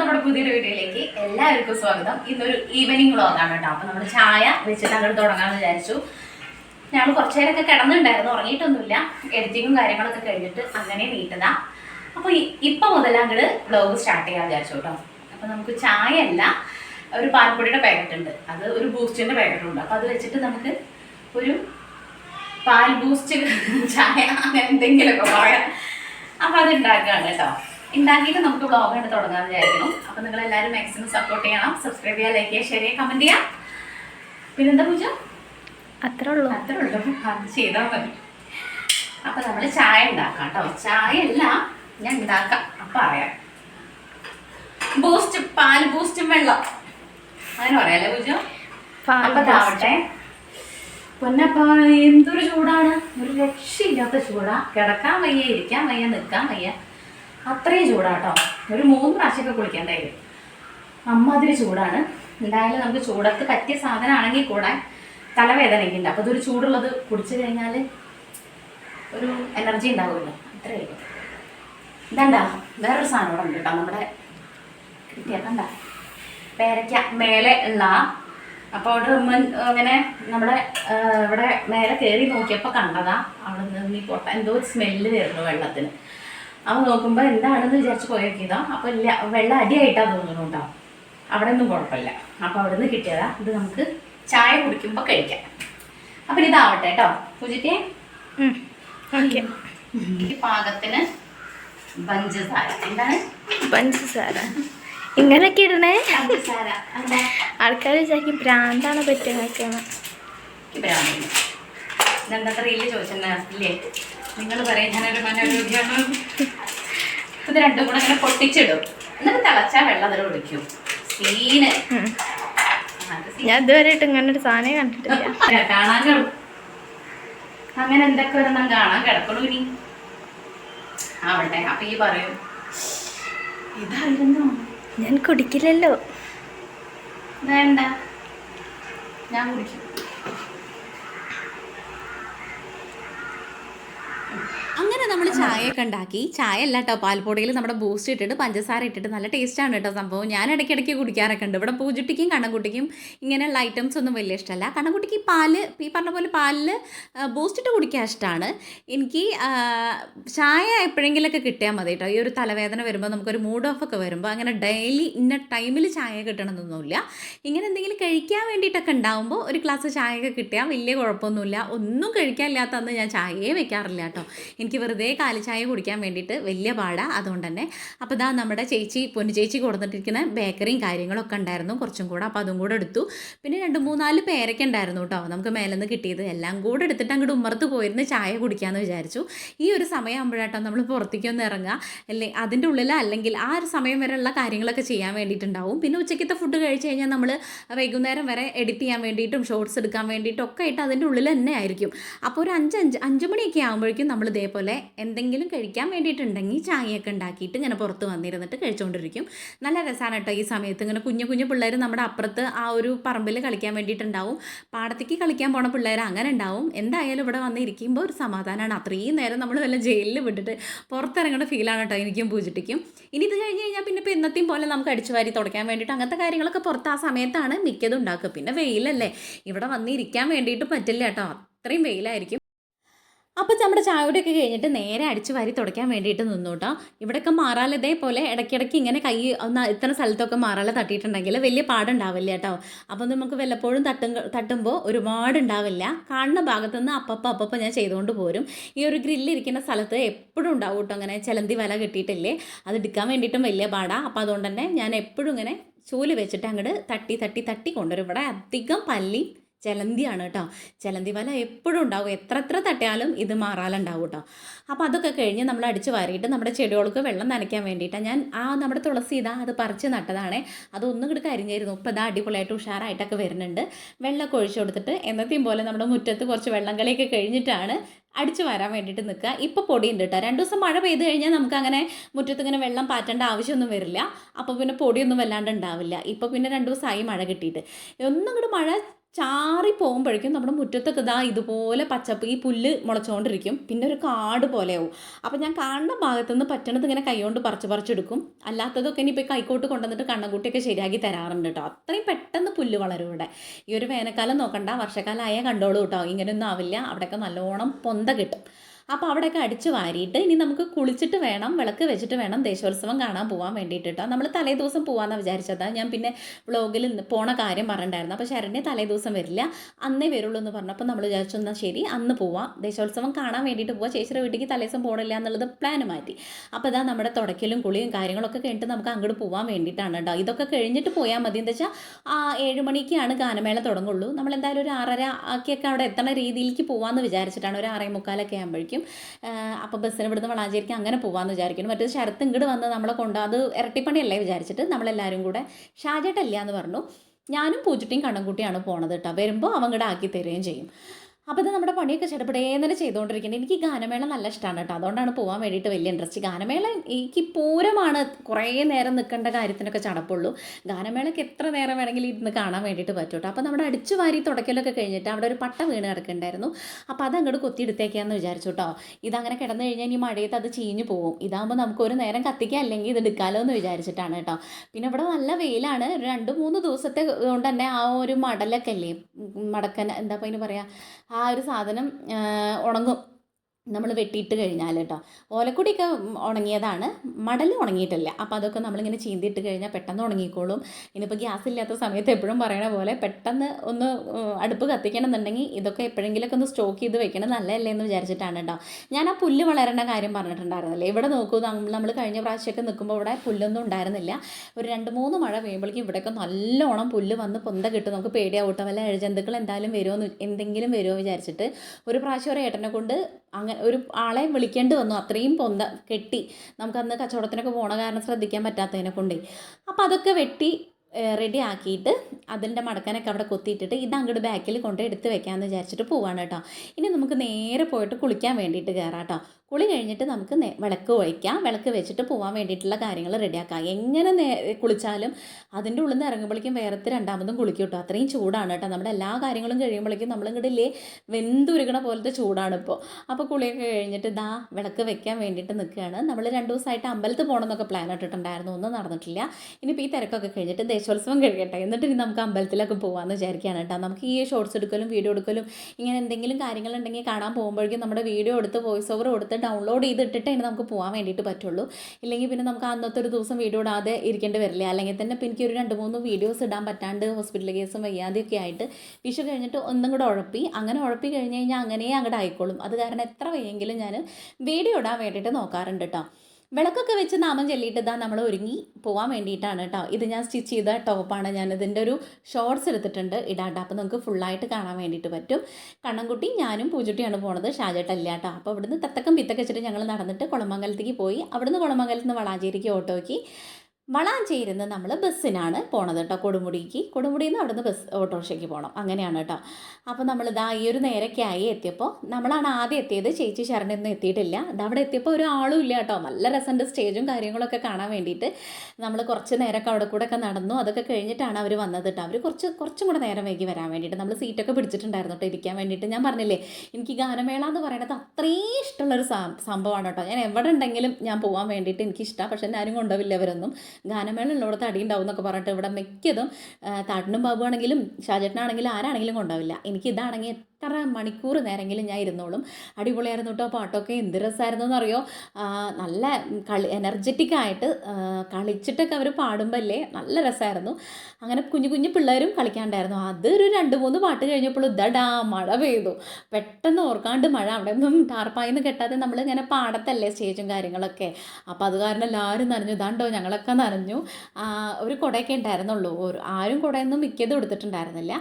നമ്മുടെ പുതിയൊരു വീഡിയോയിലേക്ക് എല്ലാവർക്കും സ്വാഗതം. ഇന്നൊരു ഈവനിങ് വ്ളോഗാണ് കേട്ടോ. അപ്പൊ നമ്മൾ ചായ വെച്ചിട്ട് അങ്ങോട്ട് തുടങ്ങാന്ന് വിചാരിച്ചു. ഞങ്ങൾ കുറച്ചു നേരമൊക്കെ കിടന്നുണ്ടായിരുന്നു ഉറങ്ങിയിട്ടൊന്നുമില്ല. എഡിറ്റിങ്ങും കാര്യങ്ങളൊക്കെ കഴിഞ്ഞിട്ട് അങ്ങനെ നീട്ടതാ. അപ്പൊ ഇ- ഇപ്പൊ മുതൽ അങ്ങോട്ട് വ്ളോഗ് സ്റ്റാർട്ട് ചെയ്യാൻ വിചാരിച്ചു കേട്ടോ. അപ്പൊ നമുക്ക് ചായ അല്ല ഒരു പാൽപ്പൊടിയുടെ പാക്കറ്റ് ഉണ്ട്. അത് ഒരു ബൂസ്റ്റിന്റെ പാക്കറ്റ് ഉണ്ട്. അപ്പൊ അത് വെച്ചിട്ട് നമുക്ക് ഒരു പാൽ ബൂസ്റ്റ് ചായ അങ്ങനെ എന്തെങ്കിലുമൊക്കെ പറയാം അപ്പൊ അത് ഉണ്ടാക്കുകയാണ് കേട്ടോ. ഉണ്ടാക്കിയിട്ട് നമുക്ക് ബ്ലോഗ് കണ്ട് തുടങ്ങാൻ വിചാരിക്കുന്നു. അപ്പൊ നിങ്ങൾ എല്ലാവരും മാക്സിമം സപ്പോർട്ട് ചെയ്യണം. സബ്സ്ക്രൈബ് ചെയ്യുക ലൈക്ക് ചെയ്യുക ഷെയർ ചെയ്യുക കമന്റ് ചെയ്യാം. പിന്നെന്താ പൂജ? അത്ര ഉള്ളൂ. അത്ര ഉള്ളൂ. അത് ചെയ്താൽ മതി. അപ്പൊ നമ്മൾ ചായ ഉണ്ടാക്കാം കേട്ടോ ചായ അല്ല ഞാൻ ഉണ്ടാക്കാം. അപ്പൊ പറയാം. ബൂസ്റ്റ് പാൽ ബൂസ്റ്റും വെള്ളം. അങ്ങനെ പറയാല്ലേ പൂജ? ഇതാവട്ടെ. പൊന്നപ്പ എന്തൊരു ചൂടാണ്. ഒരു രക്ഷയില്ലാത്ത ചൂടാ. കിടക്കാൻ വയ്യ ഇരിക്കാൻ വയ്യ നിൽക്കാൻ വയ്യ. അത്രയും ചൂടാട്ടോ. ഒരു മൂന്ന് പ്രാവശ്യമൊക്കെ കുളിക്കേണ്ട വരും അമ്മാതിരി ചൂടാണ്. എന്തായാലും നമുക്ക് ചൂടത്ത് പറ്റിയ സാധനമാണെങ്കിൽ കൂടെ തലവേദനയ്ക്കുണ്ട് അപ്പോൾ ഇതൊരു ചൂടുള്ളത് കുടിച്ചു കഴിഞ്ഞാൽ ഒരു എനർജി ഉണ്ടാകുമല്ലോ അത്രയേ ഇതണ്ട വേറൊരു സാധനം ഇവിടെ ഉണ്ട് കേട്ടോ നമ്മുടെ കിട്ടിയതണ്ട പേരയ്ക്ക മേലെ ഉള്ള അപ്പോൾ അവിടെ ഉമ്മൻ അങ്ങനെ നമ്മുടെ ഇവിടെ മേലെ കയറി നോക്കിയപ്പോൾ കണ്ടതാ. അവിടെ നിന്ന് പൊട്ട എന്തോ സ്മെല്ല് വരുന്നു വെള്ളത്തിന്. അവൻ നോക്കുമ്പോൾ എന്താണെന്ന് വിചാരിച്ച് പോയാക്കിയതാ അപ്പൊ അപ്പോൾ ഇല്ല വെള്ളം അടിയായിട്ടാ തോന്നുന്നു കേട്ടോ അവിടെ ഒന്നും കുഴപ്പമില്ല. അപ്പോൾ അവിടെ നിന്ന് കിട്ടിയതാ. ഇത് നമുക്ക് ചായ കുടിക്കുമ്പോൾ കഴിക്കാം. അപ്പം ഇതാവട്ടെ കേട്ടോ പൂജിറ്റേ ഈ പാകത്തിന് പഞ്ചസാര. എന്താണ്? പഞ്ചസാര. ഇങ്ങനെയൊക്കെ ഇടണേ? ആൾക്കാർ വിചാരിക്കും ഭ്രാന്താണ് പറ്റുന്ന ഭ്രാന്തിന് ഇതെന്താ റീൽ ചോദിച്ചില്ലേ നിങ്ങൾ പറയും ഞാനൊരു മനോരോഗ്യമാണ് ഇത് രണ്ടും കൂടെ ഇങ്ങനെ പൊട്ടിച്ചിടും. എന്നിട്ട് തിളച്ചാൽ വെള്ളം അതിൽ ഒഴിക്കും. സീന് ഞാൻ ഇതുവരെ ഇങ്ങനെ ഒരു സാധനം കണ്ടിട്ടില്ല. കാണാൻ കിടക്കും അങ്ങനെ എന്തൊക്കെ ഒരെണ്ണം കാണാൻ കിടക്കണു ഇനി. ആവട്ടെ അപ്പൊ ഈ പറയും. ഇതായിരുന്നു. ഞാൻ കുടിക്കില്ലല്ലോ. വേണ്ട. ഞാൻ കുടിക്കും. നമ്മൾ ചായയൊക്കെ ഉണ്ടാക്കി. ചായ അല്ല കേട്ടോ പാൽപ്പൊടിയിൽ നമ്മുടെ ബൂസ്റ്റ് ഇട്ടിട്ട് പഞ്ചസാര ഇട്ടിട്ട് നല്ല ടേസ്റ്റാണ് കേട്ടോ സംഭവം. ഞാൻ ഇടയ്ക്കിടയ്ക്ക് കുടിക്കാറൊക്കെ ഉണ്ട്. ഇവിടെ പൂജുട്ടിക്കും കണ്ണൻകുട്ടിക്കും ഇങ്ങനെയുള്ള ഐറ്റംസ് ഒന്നും വലിയ ഇഷ്ടമല്ല. കണ്ണൻകുട്ടിക്ക് പാൽ ഈ പറഞ്ഞ പോലെ പാലിൽ ബൂസ്റ്റ് ഇട്ട് കുടിക്കാൻ ഇഷ്ടമാണ്. എനിക്ക് ചായ എപ്പോഴെങ്കിലൊക്കെ കിട്ടിയാൽ മതി കേട്ടോ. ഈ ഒരു തലവേദന വരുമ്പോൾ നമുക്കൊരു മൂഡ് ഓഫ് ഒക്കെ വരുമ്പോൾ അങ്ങനെ ഡെയിലി ഇന്ന ടൈമിൽ ചായ കിട്ടണമെന്നൊന്നുമില്ല ഇങ്ങനെ എന്തെങ്കിലും കഴിക്കാൻ വേണ്ടിയിട്ടൊക്കെ ഉണ്ടാകുമ്പോൾ ഒരു ഗ്ലാസ് ചായയൊക്കെ കിട്ടിയാൽ വലിയ കുഴപ്പമൊന്നുമില്ല. ഒന്നും കഴിക്കാനില്ലാത്ത അന്ന് ഞാൻ ചായയെ വെക്കാറില്ല കേട്ടോ. എനിക്ക് വെറുതെ കാലി കാലിച്ചായ കുടിക്കാൻ വേണ്ടിയിട്ട് വലിയ പാടാണ് അതുകൊണ്ട് തന്നെ. അപ്പോൾ ഇതാ നമ്മുടെ ചേച്ചി പൊന്നു ചേച്ചി കൊടുത്തിട്ടിരിക്കുന്ന ബേക്കറിയും കാര്യങ്ങളൊക്കെ ഉണ്ടായിരുന്നു കുറച്ചും കൂടെ. അപ്പോൾ അതും കൂടെ എടുത്തു. പിന്നെ രണ്ട് മൂന്നാൽ പേരൊക്കെ ഉണ്ടായിരുന്നു കേട്ടോ. നമുക്ക് മേലെ നിന്ന് കിട്ടിയത്. എല്ലാം കൂടെ എടുത്തിട്ട് അങ്ങോട്ട് ഉമ്മർത്ത് പോയിരുന്ന് ചായ കുടിക്കാമെന്ന് വിചാരിച്ചു. ഈ ഒരു സമയമാകുമ്പോഴാട്ടോ നമ്മൾ പുറത്തേക്കൊന്ന് ഇറങ്ങുക. അല്ലേ അതിന്റെ ഉള്ളിൽ അല്ലെങ്കിൽ ആ ഒരു സമയം വരെയുള്ള കാര്യങ്ങളൊക്കെ ചെയ്യാൻ വേണ്ടിയിട്ടുണ്ടാവും. പിന്നെ ഉച്ചയ്ക്കത്തെ ഫുഡ് കഴിച്ച് കഴിഞ്ഞാൽ നമ്മൾ വൈകുന്നേരം വരെ എഡിറ്റ് ചെയ്യാൻ വേണ്ടിയിട്ടും ഷോർട്സ് എടുക്കാൻ വേണ്ടിയിട്ടും ഒക്കെ ആയിട്ട് അതിന്റെ ഉള്ളിൽ തന്നെ ആയിരിക്കും. അപ്പോൾ ഒരു അഞ്ച് അഞ്ച് അഞ്ച് മണിയൊക്കെ ആകുമ്പോഴേക്കും നമ്മൾ ഇതേപോലെ എന്തെങ്കിലും കഴിക്കാൻ വേണ്ടിയിട്ടുണ്ടെങ്കിൽ ചായയൊക്കെ ഉണ്ടാക്കിയിട്ട് ഇങ്ങനെ പുറത്ത് വന്നിരുന്നിട്ട് കഴിച്ചുകൊണ്ടിരിക്കും നല്ല രസമാണ് കേട്ടോ ഈ സമയത്ത് ഇങ്ങനെ കുഞ്ഞു കുഞ്ഞു പിള്ളേർ നമ്മുടെ അപ്പുറത്ത് ആ ഒരു പറമ്പിൽ കളിക്കാൻ വേണ്ടിയിട്ടുണ്ടാവും. പാടത്തേക്ക് കളിക്കാൻ പോണ പിള്ളേർ അങ്ങനെ ഉണ്ടാവും. എന്തായാലും ഇവിടെ വന്നിരിക്കുമ്പോൾ ഒരു സമാധാനമാണ് അത്രയും നേരം നമ്മൾ വല്ല ജയിലിൽ വിട്ടിട്ട് പുറത്തിറങ്ങേണ്ട ഫീലാണ് കേട്ടോ എനിക്കും പൂജിട്ടിക്കും. ഇനി ഇത് കഴിഞ്ഞ് കഴിഞ്ഞാൽ പിന്നെ ഇപ്പോൾ എന്നത്തെയും പോലെ നമുക്ക് അടിച്ചു വാരി തുടയ്ക്കാൻ വേണ്ടിയിട്ട് അങ്ങനത്തെ കാര്യങ്ങളൊക്കെ പുറത്ത് ആ സമയത്താണ് മിക്കതും ഉണ്ടാക്കുക. പിന്നെ വെയിലല്ലേ. ഇവിടെ വന്നിരിക്കാൻ വേണ്ടിയിട്ട് പറ്റില്ല കേട്ടോ. അത്രയും വെയിലായിരിക്കും. അപ്പോൾ നമ്മുടെ ചായയുടെയൊക്കെ കഴിഞ്ഞിട്ട് നേരെ അടിച്ച് വാരി തുടയ്ക്കാൻ വേണ്ടിയിട്ട് നിന്നു കേട്ടോ ഇവിടെയൊക്കെ മാറാല ഇതേപോലെ ഇടയ്ക്കിടയ്ക്ക് ഇങ്ങനെ കൈ ഒന്ന് ഇത്തരം സ്ഥലത്തൊക്കെ മാറാല തട്ടിയിട്ടുണ്ടെങ്കിൽ വലിയ പാടുണ്ടാവില്ല കേട്ടോ. അപ്പോൾ നമുക്ക് വല്ലപ്പോഴും തട്ടും തട്ടുമ്പോൾ ഒരുപാട് ഉണ്ടാവില്ല. കാണുന്ന ഭാഗത്തു നിന്ന് അപ്പപ്പം അപ്പപ്പം ഞാൻ ചെയ്തുകൊണ്ട് പോരും. ഈ ഒരു ഗ്രില്ലിരിക്കുന്ന സ്ഥലത്ത് എപ്പോഴും ഉണ്ടാവും കേട്ടോ അങ്ങനെ ചിലന്തി വല കിട്ടിയിട്ടില്ലേ? അത് എടുക്കാൻ വേണ്ടിയിട്ടും വലിയ പാടാണ് അപ്പോൾ അതുകൊണ്ട് തന്നെ ഞാൻ എപ്പോഴും ഇങ്ങനെ ചൂൽ വെച്ചിട്ട് അങ്ങോട്ട് തട്ടി തട്ടി തട്ടി കൊണ്ടുവരും. ഇവിടെ അധികം പല്ലി ചിലന്തിയാണ് കേട്ടോ. ചിലന്തി വല എപ്പോഴും ഉണ്ടാവും. എത്ര എത്ര തട്ടിയാലും ഇത് മാറാലുണ്ടാവും കേട്ടോ. അപ്പോൾ അതൊക്കെ കഴിഞ്ഞ് നമ്മൾ അടിച്ച് വാരിയിട്ട് നമ്മുടെ ചെടികൾക്ക് വെള്ളം നനയ്ക്കാൻ വേണ്ടിയിട്ടാണ് ഞാൻ ആ നമ്മുടെ തുളസി ഇതാ അത് പറിച്ച് നട്ടതാണ്. അതൊന്നും കൂടി കരിഞ്ഞായിരുന്നു ഇപ്പോൾ ഇതാ അടിപൊളിയായിട്ട് ഉഷാറായിട്ടൊക്കെ വരുന്നുണ്ട്. വെള്ളമൊക്കെ ഒഴിച്ചു കൊടുത്തിട്ട് എന്നത്തെയും പോലെ നമ്മുടെ മുറ്റത്ത് കുറച്ച് വെള്ളം കളിയൊക്കെ കഴിഞ്ഞിട്ടാണ് അടിച്ചു വരാൻ വേണ്ടിയിട്ട് നിൽക്കുക. ഇപ്പോൾ പൊടിയുണ്ട് കേട്ടോ. രണ്ട് ദിവസം മഴ പെയ്ത് കഴിഞ്ഞാൽ നമുക്ക് അങ്ങനെ മുറ്റത്ത് ഇങ്ങനെ വെള്ളം പാറ്റേണ്ട ആവശ്യമൊന്നും വരില്ല. അപ്പോൾ പിന്നെ പൊടിയൊന്നും വല്ലാണ്ട് ഉണ്ടാവില്ല. ഇപ്പോൾ പിന്നെ രണ്ട് ദിവസമായി മഴ കിട്ടിയിട്ട്. ഒന്നും കൂടി മഴ ചാറി പോകുമ്പോഴേക്കും നമ്മുടെ മുറ്റത്തൊക്കെ ഇതാ ഇതുപോലെ പച്ചപ്പ് ഈ പുല്ല് മുളച്ചുകൊണ്ടിരിക്കും പിന്നെ ഒരു കാട് പോലെയാവും. അപ്പോൾ ഞാൻ കാണുന്ന ഭാഗത്തു നിന്ന് പറ്റണത് ഇങ്ങനെ കൈകൊണ്ട് പറിച്ച് പറിച്ചെടുക്കും. അല്ലാത്തതൊക്കെ ഇനി ഇനിയിപ്പോൾ കൈക്കോട്ട് കൊണ്ടുവന്നിട്ട് കണ്ണൻകുട്ടിയൊക്കെ ശരിയാക്കി തരാറുണ്ട് കേട്ടോ അത്രയും പെട്ടെന്ന് പുല്ല് വളരും ഇവിടെ. ഈ ഒരു വേനൽക്കാലം നോക്കണ്ട. വർഷക്കാലമായ കണ്ടോളൂ കേട്ടോ ഇങ്ങനെയൊന്നും ആവില്ല. അവിടെയൊക്കെ നല്ലോണം പൊന്ത കിട്ടും. അപ്പോൾ അവിടെയൊക്കെ അടിച്ച് വാരിയിട്ട് ഇനി നമുക്ക് കുളിച്ചിട്ട് വേണം വിളക്ക് വെച്ചിട്ട് വേണം ദേശോത്സവം കാണാൻ പോകാൻ വേണ്ടിയിട്ട് നമ്മൾ തലേ ദിവസം പോകാമെന്ന് വിചാരിച്ചതാണ് ഞാൻ പിന്നെ വ്ളോഗിൽ പോണ കാര്യം പറഞ്ഞിട്ടുണ്ടായിരുന്നു. അപ്പോൾ ശരണ്യ തലേ ദിവസം വരില്ല. അന്നേ വരുള്ളൂ എന്ന് പറഞ്ഞപ്പോൾ നമ്മൾ വിചാരിച്ചു എന്നാൽ ശരി അന്ന് പോവാം. ദേശോത്സവം കാണാൻ വേണ്ടിയിട്ട് പോവാം. ചേച്ചിയുടെ വീട്ടിലേക്ക് തലേ ദിവസം പോകണില്ല എന്നുള്ളത് പ്ലാൻ മാറ്റി. അപ്പോൾ ഇതാ നമ്മുടെ തുടക്കലും കുളിയും കാര്യങ്ങളൊക്കെ കഴിഞ്ഞിട്ട് നമുക്ക് അങ്ങോട്ട് പോകാൻ വേണ്ടിയിട്ടാണ് കേട്ടോ. ഇതൊക്കെ കഴിഞ്ഞിട്ട് പോയാൽ മതി. എന്താ വെച്ചാൽ ഏഴ് മണിക്കാണ് ഗാനമേള തുടങ്ങുള്ളൂ. നമ്മൾ എന്തായാലും ഒരു ആറര ആക്കിയൊക്കെ അവിടെ എത്തണ രീതിയിലേക്ക് പോകാമെന്ന് വിചാരിച്ചിട്ടാണ് ഒരു ആറേ മുക്കാലൊക്കെ ആകുമ്പോഴേക്കും അപ്പോൾ ബസ്സിന് ഇവിടുന്ന് വളാഞ്ചേരിക്ക് അങ്ങനെ പോകാമെന്ന് വിചാരിക്കുന്നു. മറ്റേത് ശരത്ത് ഇങ്ങോട്ട് വന്ന് നമ്മളെ കൊണ്ട് അത് ഇരട്ടിപ്പണിയല്ലേ വിചാരിച്ചിട്ട് നമ്മളെല്ലാവരും കൂടെ ഷാജേട്ടല്ല എന്ന് പറഞ്ഞു. ഞാനും പൂച്ചുട്ടിയും കണ്ണൻകുട്ടിയാണ് പോണത് കേട്ടോ വരുമ്പോൾ അവൻ കൂടെ ആക്കി തരികയും ചെയ്യും. അപ്പോൾ ഇത് നമ്മുടെ പണിയൊക്കെ ചെടപടേന്നനെ ചെയ്തുകൊണ്ടിരിക്കുന്നത് എനിക്ക് ഗാനമേള നല്ല ഇഷ്ടമാണ് കേട്ടോ. അതുകൊണ്ടാണ് പോകാൻ വേണ്ടിയിട്ട് വലിയ ഇൻട്രസ്റ്റ് ഗാനമേള എനിക്ക് പൂരമാണ് കുറേ നേരം നിൽക്കേണ്ട കാര്യത്തിനൊക്കെ ചടപ്പുള്ളൂ. ഗാനമേളയ്ക്ക് എത്ര നേരം വേണമെങ്കിലും ഇരുന്ന് കാണാൻ വേണ്ടിയിട്ട് പറ്റും കേട്ടോ അപ്പോൾ നമ്മുടെ അടിച്ചു വാരി തുടക്കലൊക്കെ കഴിഞ്ഞിട്ട് അവിടെ ഒരു പട്ട വീണ് കിടക്കുന്നുണ്ടായിരുന്നു. അപ്പോൾ അത് അങ്ങോട്ട് കൊത്തിയെടുത്തേക്കാന്ന് വിചാരിച്ചു കേട്ടോ. ഇതങ്ങനെ കിടന്നു കഴിഞ്ഞാൽ ഇനി മഴയത്ത് അത് ചീഞ്ഞു പോകും ഇതാകുമ്പോൾ നമുക്ക് ഒരു നേരം കത്തിക്കുക അല്ലെങ്കിൽ ഇത് എടുക്കാമല്ലോ എന്ന് വിചാരിച്ചിട്ടാണ് കേട്ടോ. പിന്നെ ഇവിടെ നല്ല വെയിലാണ്. രണ്ട് മൂന്ന് ദിവസത്തെ കൊണ്ട് തന്നെ ആ ഒരു മടലൊക്കെ അല്ലേ മടക്കൻ എന്താ പറയുക ആ ഒരു സാധനം ഉണങ്ങും. നമ്മൾ വെട്ടിയിട്ട് കഴിഞ്ഞാൽ കേട്ടോ ഓലക്കൊടിയൊക്കെ ഉണങ്ങിയതാണ്. മടൽ ഉണങ്ങിയിട്ടില്ല. അപ്പോൾ അതൊക്കെ നമ്മളിങ്ങനെ ചീന്തിയിട്ട് കഴിഞ്ഞാൽ പെട്ടെന്ന് ഉണങ്ങിക്കോളും. ഇനിയിപ്പോൾ ഗ്യാസ് ഇല്ലാത്ത സമയത്ത് എപ്പോഴും പറയണ പോലെ പെട്ടെന്ന് ഒന്ന് അടുപ്പ് കത്തിക്കണം എന്നുണ്ടെങ്കിൽ ഇതൊക്കെ എപ്പോഴെങ്കിലൊക്കെ ഒന്ന് സ്റ്റോക്ക് ചെയ്ത് വെക്കണം നല്ലതല്ലേ എന്ന് വിചാരിച്ചിട്ടാണ് കേട്ടോ ഞാൻ ആ പുല്ല് വളരേണ്ട കാര്യം പറഞ്ഞിട്ടുണ്ടായിരുന്നില്ലേ? ഇവിടെ നോക്കൂ നമ്മൾ കഴിഞ്ഞ പ്രാവശ്യമൊക്കെ നിൽക്കുമ്പോൾ ഇവിടെ പുല്ലൊന്നും ഉണ്ടായിരുന്നില്ല. ഒരു രണ്ട് മൂന്ന് മഴ പെയ്യുമ്പോഴേക്കും ഇവിടെയൊക്കെ നല്ലോണം പുല്ല് വന്ന് പൊന്ത കിട്ടും. നമുക്ക് പേടിയാവട്ടെ വല്ല എഴുജന്തുക്കൾ എന്തായാലും വരുമോ എന്തെങ്കിലും വരുമോ വിചാരിച്ചിട്ട്. ഒരു പ്രാവശ്യം ഒരു ഏട്ടനെ കൊണ്ട് ഒരു ആളെ വിളിക്കേണ്ടി വന്നു. അത്രയും പൊന്ത കെട്ടി. നമുക്കന്ന് കച്ചവടത്തിനൊക്കെ പോണ കാരണം ശ്രദ്ധിക്കാൻ പറ്റാത്തതിനെ കൊണ്ടേ. അപ്പോൾ അതൊക്കെ വെട്ടി റെഡി ആക്കിയിട്ട് അതിന്റെ മടക്കാനൊക്കെ അവിടെ കൊത്തിയിട്ടിട്ട് ഇത് അങ്ങോട്ട് ബാക്കിൽ കൊണ്ട് എടുത്ത് വെക്കാമെന്ന് വിചാരിച്ചിട്ട് പോവാണ് കേട്ടോ. ഇനി നമുക്ക് നേരെ പോയിട്ട് കുളിക്കാൻ വേണ്ടിയിട്ട് കയറാം കേട്ടോ. കുളി കഴിഞ്ഞിട്ട് നമുക്ക് വിളക്ക് ഒഴിക്കാം. വിളക്ക് വെച്ചിട്ട് പോകാൻ വേണ്ടിയിട്ടുള്ള കാര്യങ്ങൾ റെഡിയാക്കാം. എങ്ങനെ നേ കുളിച്ചാലും അതിന്റെ ഉള്ളിൽ നിന്ന് ഇറങ്ങുമ്പോഴേക്കും വേറത്തെ രണ്ടാമതും കുളിക്കും കേട്ടോ. അത്രയും ചൂടാണ് കേട്ടോ. നമ്മുടെ എല്ലാ കാര്യങ്ങളും കഴിയുമ്പോഴേക്കും നമ്മൾ ഇങ്ങോട്ടില്ലേ വെന്തുരുകണ പോലത്തെ ചൂടാണ് ഇപ്പോൾ അപ്പോൾ കുളിയൊക്കെ കഴിഞ്ഞിട്ട് ദാ വിളക്ക് വെക്കാൻ വേണ്ടിയിട്ട് നിൽക്കുകയാണ്. നമ്മൾ രണ്ട് ദിവസമായിട്ട് അമ്പലത്തിൽ പോകണം എന്നൊക്കെ പ്ലാൻ ഇട്ടിട്ടുണ്ടായിരുന്നു. ഒന്നും നടന്നിട്ടില്ല. ഇനിയിപ്പോൾ ഈ തിരക്കൊക്കെ കഴിഞ്ഞിട്ട് ദേശോത്സവം കഴിയട്ടെ. എന്നിട്ട് ഇനി നമുക്ക് അമ്പലത്തിലൊക്കെ പോകാമെന്ന് വിചാരിക്കുകയാണ് കേട്ടോ. നമുക്ക് ഈ ഷോർട്സ് എടുക്കലും വീഡിയോ എടുക്കലും ഇങ്ങനെ എന്തെങ്കിലും കാര്യങ്ങളുണ്ടെങ്കിൽ കാണാൻ പോകുമ്പോഴേക്കും നമ്മുടെ വീഡിയോ എടുത്ത് വോയിസ് ഓവർ കൊടുത്ത് ഡൗൺലോഡ് ചെയ്തിട്ടിട്ട് തന്നെ നമുക്ക് പോകാൻ വേണ്ടിയിട്ട് പറ്റുള്ളൂ. ഇല്ലെങ്കിൽ പിന്നെ നമുക്ക് അന്നത്തെ ഒരു ദിവസം വീഡിയോ ഇടാതെ ഇരിക്കേണ്ടി വരില്ല. അല്ലെങ്കിൽ തന്നെ ഇപ്പം എനിക്ക് ഒരു രണ്ട് മൂന്ന് വീഡിയോസ് ഇടാൻ പറ്റാണ്ട് ഹോസ്പിറ്റൽ കേസും വയ്യാതെയൊക്കെ ആയിട്ട് വിഷു കഴിഞ്ഞിട്ട് ഒന്നും കൂടെ ഉഴപ്പി. അങ്ങനെ ഉഴപ്പി കഴിഞ്ഞ് കഴിഞ്ഞാൽ അങ്ങനെ അങ്ങോട്ട് ആയിക്കോളും. അത് കാരണം എത്ര വയ്യെങ്കിലും ഞാൻ വീഡിയോ ഇടാൻ വേണ്ടിയിട്ട് നോക്കാറുണ്ട് കേട്ടോ വിളക്കൊക്കെ വെച്ച് നാമം ചൊല്ലിയിട്ട് ഇതാ നമ്മൾ ഒരുങ്ങി പോകാൻ വേണ്ടിയിട്ടാണ് കേട്ടോ ഇത് ഞാൻ സ്റ്റിച്ച് ചെയ്ത ടോപ്പാണ് ഞാൻ ഇതിന്റെ ഒരു ഷോർട്സ് എടുത്തിട്ടുണ്ട്. ഇടാട്ടോ അപ്പോൾ നിങ്ങൾക്ക് ഫുള്ളായിട്ട് കാണാൻ വേണ്ടിയിട്ട് പറ്റും. കണ്ണൻകുട്ടി ഞാനും പൂജുട്ടിയാണ് പോണത്. ഷാജേട്ടല്ല കേട്ടോ അപ്പോൾ ഇവിടുന്ന് തത്തക്കം പിത്തക്കച്ചിട്ട് ഞങ്ങൾ നടന്നിട്ട് കുളമംഗലത്തേക്ക് പോയി. അവിടുന്ന് കുളമംഗലത്ത് നിന്ന് വളാഞ്ചേരിക്ക് ഓട്ടോയ്ക്ക് വളാഞ്ചേരിയിൽ നിന്ന് നമ്മൾ ബസ്സിനാണ് പോണത് കേട്ടോ കൊടുമുടിക്ക്. കൊടുമുടിയിൽ നിന്ന് അവിടുന്ന് ബസ് ഓട്ടോറിക്ഷയ്ക്ക് പോകണം അങ്ങനെയാണ് കേട്ടോ. അപ്പോൾ നമ്മൾ ഇതാ ഈ ഒരു നേരക്കായി എത്തിയപ്പോൾ നമ്മളാണ് ആദ്യം എത്തിയത്. ചേച്ചി ശരണൊന്നും എത്തിയിട്ടില്ല. ഇത് അവിടെ എത്തിയപ്പോൾ ഒരാളും ഇല്ല കേട്ടോ. നല്ല രസമുണ്ട് സ്റ്റേജും കാര്യങ്ങളൊക്കെ കാണാൻ വേണ്ടിയിട്ട്. നമ്മൾ കുറച്ച് നേരമൊക്കെ അവിടെ കൂടെ ഒക്കെ നടന്നു. അതൊക്കെ കഴിഞ്ഞിട്ടാണ് അവർ വന്നത് കേട്ടോ. അവർ കുറച്ച് കുറച്ചും കൂടെ നേരം വൈകി വരാൻ വേണ്ടിയിട്ട്. നമ്മൾ സീറ്റൊക്കെ പിടിച്ചിട്ടുണ്ടായിരുന്നു കേട്ടോ ഇരിക്കാൻ വേണ്ടിയിട്ട്. ഞാൻ പറഞ്ഞില്ലേ എനിക്ക് ഗാനമേള എന്ന് പറയുന്നത് അത്രയും ഇഷ്ടമുള്ളൊരു സംഭവമാണ് കേട്ടോ. ഞാൻ എവിടെ ഉണ്ടെങ്കിലും ഞാൻ പോകാൻ വേണ്ടിയിട്ട് എനിക്കിഷ്ടമാണ് പക്ഷേ ഞാനും കൊണ്ടുപോവില്ല അവരൊന്നും ഗാനമേള ഉള്ളിടത്ത് അടി ഉണ്ടാവും എന്നൊക്കെ പറഞ്ഞിട്ട് ഇവിടെ മിക്കതും താട്ടനും ബാബു ആണെങ്കിലും ഷാജേട്ടനാണെങ്കിലും ആരാണെങ്കിലും കൊണ്ടാവില്ല എനിക്ക് ഇതാണെങ്കിൽ എത്ര മണിക്കൂർ നേരമെങ്കിലും ഞാൻ ഇരുന്നോളും. അടിപൊളിയായിരുന്നു കേട്ടോ പാട്ടൊക്കെ എന്ത് രസമായിരുന്നു എന്നറിയോ നല്ല കളി എനർജറ്റിക് ആയിട്ട് കളിച്ചിട്ടൊക്കെ അവർ പാടുമ്പോൾ അല്ലേ നല്ല രസമായിരുന്നു അങ്ങനെ കുഞ്ഞു കുഞ്ഞു പിള്ളേരും കളിക്കാണ്ടായിരുന്നു. അതൊരു രണ്ട് മൂന്ന് പാട്ട് കഴിഞ്ഞപ്പോൾ ഇതടാ മഴ പെയ്തു. പെട്ടെന്ന് ഓർക്കാണ്ട് മഴ. അവിടെ ഒന്നും ടാർപ്പായിന്ന് കെട്ടാതെ നമ്മൾ ഇങ്ങനെ പാടത്തല്ലേ സ്റ്റേജും കാര്യങ്ങളൊക്കെ. അപ്പോൾ അത് കാരണം എല്ലാവരും നനഞ്ഞു. ഇതാണ്ടോ ഞങ്ങളൊക്കെ നനഞ്ഞു. ആ, ഒരു കുടയൊക്കെ ഉണ്ടായിരുന്നുള്ളൂ. ആരും കുടയൊന്നും മിക്കതും എടുത്തിട്ടുണ്ടായിരുന്നില്ല.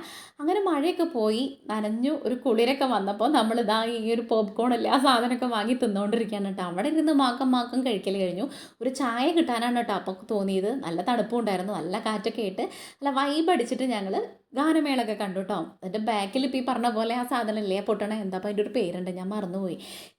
അങ്ങനെ മഴയൊക്കെ പോയി. നനഞ്ഞു. ഒരു കുളിരൊക്കെ വന്നപ്പോൾ നമ്മൾ ഇതാ ഈ ഒരു പോപ്കോൺ എല്ലാ സാധനമൊക്കെ വാങ്ങി തിന്നുകൊണ്ടിരിക്കുകയാണ് കേട്ടോ. അവിടെ ഇരുന്ന് മാക്കം മാക്കം കഴിക്കൽ കഴിഞ്ഞു. ഒരു ചായ കിട്ടാനാണ് കേട്ടോ അപ്പോൾ തോന്നിയത്. നല്ല തണുപ്പുണ്ടായിരുന്നു നല്ല കാറ്റൊക്കെ ആയിട്ട് നല്ല വൈബ് അടിച്ചിട്ട് ഞങ്ങൾ ഗാനമേളൊക്കെ കണ്ടു കേട്ടോ എന്റെ ബാക്കിൽ ഇപ്പോൾ ഈ പറഞ്ഞ പോലെ ആ സാധനം ഇല്ലേ പൊട്ടണ എന്താ അപ്പോൾ അതിന്റെ ഒരു പേരുണ്ട് ഞാൻ മറന്നുപോയി.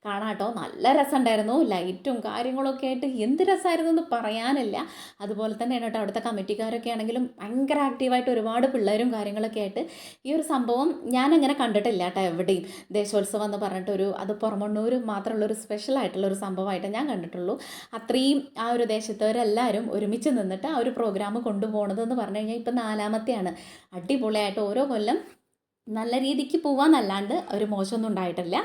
കാണാട്ടോ നല്ല രസമുണ്ടായിരുന്നു ലൈറ്റും കാര്യങ്ങളൊക്കെ ആയിട്ട് എന്ത് രസമായിരുന്നു എന്ന് പറയാനില്ല. അതുപോലെ തന്നെയാണ് കേട്ടോ അവിടുത്തെ കമ്മിറ്റിക്കാരൊക്കെ ആണെങ്കിലും ഭയങ്കര ആക്റ്റീവായിട്ട് ഒരുപാട് പിള്ളേരും കാര്യങ്ങളൊക്കെ ആയിട്ട് ഈ ഒരു സംഭവം ഞാൻ അങ്ങനെ കണ്ടിട്ടില്ല കേട്ടോ എവിടെയും. ദേശോത്സവം എന്ന് പറഞ്ഞിട്ടൊരു അത് പുറമണ്ണൂർ മാത്രമുള്ളൊരു സ്പെഷ്യൽ ആയിട്ടുള്ള ഒരു സംഭവമായിട്ട് ഞാൻ കണ്ടിട്ടുള്ളൂ. അത്രയും ആ ഒരു ദേശത്തവരെല്ലാവരും ഒരുമിച്ച് നിന്നിട്ട് ആ ഒരു പ്രോഗ്രാം കൊണ്ടുപോകണതെന്ന് പറഞ്ഞു കഴിഞ്ഞാൽ ഇപ്പം നാലാമത്തെയാണ്. അടിപൊളിയായിട്ട് ഓരോ കൊല്ലം നല്ല രീതിക്ക് പോവാന്നല്ലാണ്ട് ഒരു മോശമൊന്നും ഉണ്ടായിട്ടില്ല.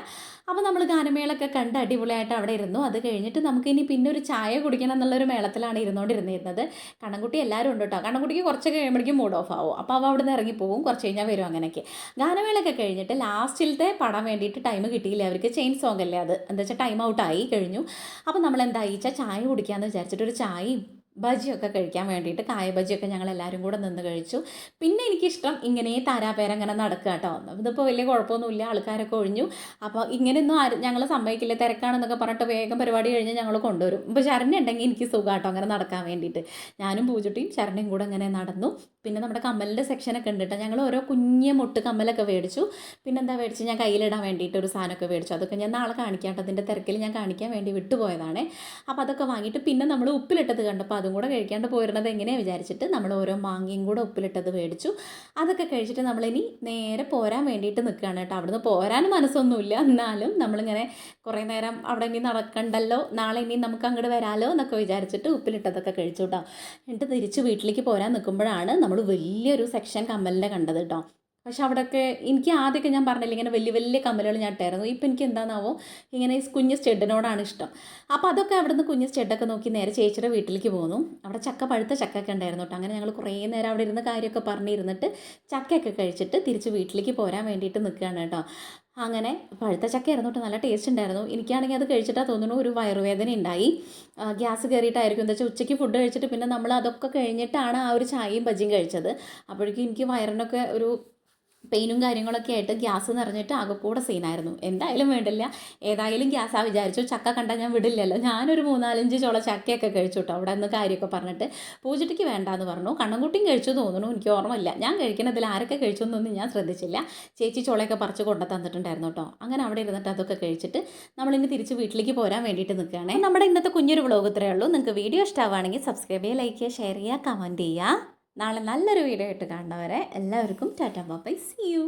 അപ്പോൾ നമ്മൾ ഗാനമേളൊക്കെ കണ്ട് അടിപൊളിയായിട്ട് അവിടെ ഇരുന്നു. അത് കഴിഞ്ഞിട്ട് നമുക്ക് ഇനി പിന്നെ ഒരു ചായ കുടിക്കണം എന്നുള്ളൊരു മേളത്തിലാണ് ഇരുന്നുകൊണ്ടിരുന്നിരുന്നത് കണ്ണൻകുട്ടി എല്ലാവരും ഉണ്ട് കേട്ടോ. കണ്ണൻകുട്ടിക്ക് കുറച്ച് കഴിയുമ്പോഴേക്കും മൂഡ് ഓഫ് ആവും. അപ്പോൾ അവ അവിടെ നിന്ന് പോകും. കുറച്ച് കഴിഞ്ഞാൽ വരും അങ്ങനെയൊക്കെ. ഗാനമേളൊക്കെ കഴിഞ്ഞിട്ട് ലാസ്റ്റിലത്തെ പടം വേണ്ടിയിട്ട് ടൈം കിട്ടിയില്ല? അവർക്ക് ചെയിൻ സോങ് അല്ലേ അത്? എന്താ വെച്ചാൽ ടൈം ഔട്ടായി കഴിഞ്ഞു. അപ്പോൾ നമ്മൾ എന്താ ഈ ചായ കുടിക്കാമെന്ന് വിചാരിച്ചിട്ട് ഒരു ചായയും ബജിയൊക്കെ കഴിക്കാൻ വേണ്ടിയിട്ട് കായ ബജിയൊക്കെ ഞങ്ങൾ എല്ലാവരും കൂടെ നിന്ന് കഴിച്ചു. പിന്നെ എനിക്കിഷ്ടം ഇങ്ങനെ താരാപേരം ഇങ്ങനെ നടക്കുക കേട്ടോ. ഇതിപ്പോൾ വലിയ കുഴപ്പമൊന്നുമില്ല ആൾക്കാരൊക്കെ ഒഴിഞ്ഞു. അപ്പോൾ ഇങ്ങനെയൊന്നും ആരും ഞങ്ങൾ സമ്മതിക്കില്ല തിരക്കാണെന്നൊക്കെ പറഞ്ഞിട്ട് വേഗം പരിപാടി കഴിഞ്ഞ് ഞങ്ങൾ കൊണ്ടുവരും. ഇപ്പോൾ ശരണ്യ ഉണ്ടെങ്കിൽ എനിക്ക് സുഖമാട്ടോ അങ്ങനെ നടക്കാൻ വേണ്ടിയിട്ട്. ഞാനും പൂജുട്ടിയും ശരണ്യയും കൂടെ അങ്ങനെ നടന്നു. പിന്നെ നമ്മുടെ കമ്മലിന്റെ സെക്ഷനൊക്കെ ഉണ്ട് ഞങ്ങൾ ഓരോ കുഞ്ഞ് മുട്ട് കമ്മലൊക്കെ മേടിച്ചു. പിന്നെ എന്താ മേടിച്ച്? ഞാൻ കയ്യിലിടാൻ വേണ്ടിയിട്ട് ഒരു സാധനമൊക്കെ മേടിച്ചു. അതൊക്കെ ഞാൻ നാളെ കാണിക്കാം കേട്ടോ. അതിന്റെ തിരക്കിൽ ഞാൻ കാണിക്കാൻ വേണ്ടി വിട്ടുപോയതാണ്. അപ്പോൾ അതൊക്കെ വാങ്ങിയിട്ട് പിന്നെ നമ്മൾ ഉപ്പിലിട്ടത് കണ്ടപ്പോൾ അതും കൂടെ കഴിക്കാണ്ട് പോയിരുന്നത് എങ്ങനെയാണ് വിചാരിച്ചിട്ട് നമ്മൾ ഓരോ മാങ്ങയും കൂടെ ഉപ്പിലിട്ടത് മേടിച്ചു. അതൊക്കെ കഴിച്ചിട്ട് നമ്മളിനി നേരെ പോരാൻ വേണ്ടിയിട്ട് നിൽക്കുകയാണ് കേട്ടോ. അവിടുന്ന് പോരാൻ മനസ്സൊന്നുമില്ല. എന്നാലും നമ്മളിങ്ങനെ കുറേ നേരം അവിടെ ഇനി നടക്കണ്ടല്ലോ നാളെ ഇനി നമുക്ക് അങ്ങോട്ട് വരാമല്ലോ എന്നൊക്കെ വിചാരിച്ചിട്ട് ഉപ്പിലിട്ടതൊക്കെ കഴിച്ചു കേട്ടോ. എന്നിട്ട് തിരിച്ച് വീട്ടിലേക്ക് പോരാൻ നിൽക്കുമ്പോഴാണ് നമ്മൾ വലിയൊരു സെക്ഷൻ കമ്മലിന്റെ കണ്ടത് കേട്ടോ. പക്ഷെ അവിടെയൊക്കെ എനിക്ക് ആദ്യമൊക്കെ ഞാൻ പറഞ്ഞില്ല ഇങ്ങനെ വലിയ വലിയ കമ്മലുകൾ ഞാൻ ഇട്ടായിരുന്നു ഇപ്പം എനിക്ക് എന്താണെന്നാവോ ഇങ്ങനെ കുഞ്ഞ് സ്റ്റെഡിനോടാണ് ഇഷ്ടം. അപ്പോൾ അതൊക്കെ അവിടുന്ന് കുഞ്ഞ് സ്റ്റെഡൊക്കെ നോക്കി നേരെ ചേച്ചിയുടെ വീട്ടിലേക്ക് പോന്നു. അവിടെ ചക്ക പഴുത്ത ചക്കയൊക്കെ ഉണ്ടായിരുന്നു കേട്ടോ. അങ്ങനെ ഞങ്ങൾ കുറേ നേരം അവിടെ ഇരുന്ന് കാര്യമൊക്കെ പറഞ്ഞിരുന്നിട്ട് ചക്കയൊക്കെ കഴിച്ചിട്ട് തിരിച്ച് വീട്ടിലേക്ക് പോരാൻ വേണ്ടിയിട്ട് നിൽക്കുകയാണ് കേട്ടോ. അങ്ങനെ പഴുത്ത ചക്ക ആയിരുന്നു നല്ല ടേസ്റ്റ് ഉണ്ടായിരുന്നു. എനിക്കാണെങ്കിൽ അത് കഴിച്ചിട്ടാ തോന്നുന്നു ഒരു വയറുവേദന ഉണ്ടായി. ഗ്യാസ് കയറിയിട്ടായിരിക്കും. എന്താ വെച്ചാൽ ഉച്ചയ്ക്ക് ഫുഡ് കഴിച്ചിട്ട് പിന്നെ നമ്മൾ അതൊക്കെ കഴിഞ്ഞിട്ടാണ് ആ ഒരു ചായയും ബജിയും കഴിച്ചത്. അപ്പോഴേക്കും എനിക്ക് വയറിനൊക്കെ ഒരു പെയിനും കാര്യങ്ങളൊക്കെ ആയിട്ട് ഗ്യാസ് നിറഞ്ഞിട്ട് ആകെക്കൂടെ സീനായിരുന്നു എന്തായാലും വേണ്ടില്ല. ഏതായാലും ഗ്യാസ് ആ വിചാരിച്ചു. ചക്ക കണ്ടാൽ ഞാൻ വിടില്ലല്ലോ. ഞാനൊരു മൂന്നാലഞ്ച് ചോള ചക്കയൊക്കെ കഴിച്ചു കേട്ടോ അവിടെ നിന്ന് കാര്യമൊക്കെ പറഞ്ഞിട്ട് പൂജിട്ടിക്ക് വേണ്ട എന്ന് പറഞ്ഞു. കണ്ണൻകുട്ടിയും കഴിച്ചു തോന്നുന്നു. എനിക്ക് ഓർമ്മയില്ല. ഞാൻ കഴിക്കുന്നതിൽ ആരൊക്കെ കഴിച്ചു എന്നൊന്നും ഞാൻ ശ്രദ്ധിച്ചില്ല. ചേച്ചി ചോളയൊക്കെ പറിച്ച് കൊണ്ടു തന്നിട്ടുണ്ടായിരുന്നു കേട്ടോ അങ്ങനെ അവിടെ ഇരുന്നിട്ട് അതൊക്കെ കഴിച്ചിട്ട് നമ്മളിനി തിരിച്ച് വീട്ടിലേക്ക് പോരാൻ വേണ്ടിയിട്ട് നിൽക്കുകയാണ്. നമ്മുടെ ഇന്നത്തെ കുഞ്ഞൊരു വ്ളോഗ് ഇത്രയേ ഉള്ളൂ. നിങ്ങൾക്ക് വീഡിയോ ഇഷ്ടമാണെങ്കിൽ സബ്സ്ക്രൈബ് ചെയ്യുക ലൈക്ക് ചെയ്യുക ഷെയർ ചെയ്യുക കമന്റ് ചെയ്യുക. നാളെ നല്ലൊരു വീഡിയോ ആയിട്ട് കാണുന്നവരെ എല്ലാവർക്കും ടാറ്റാ ബൈ സി യു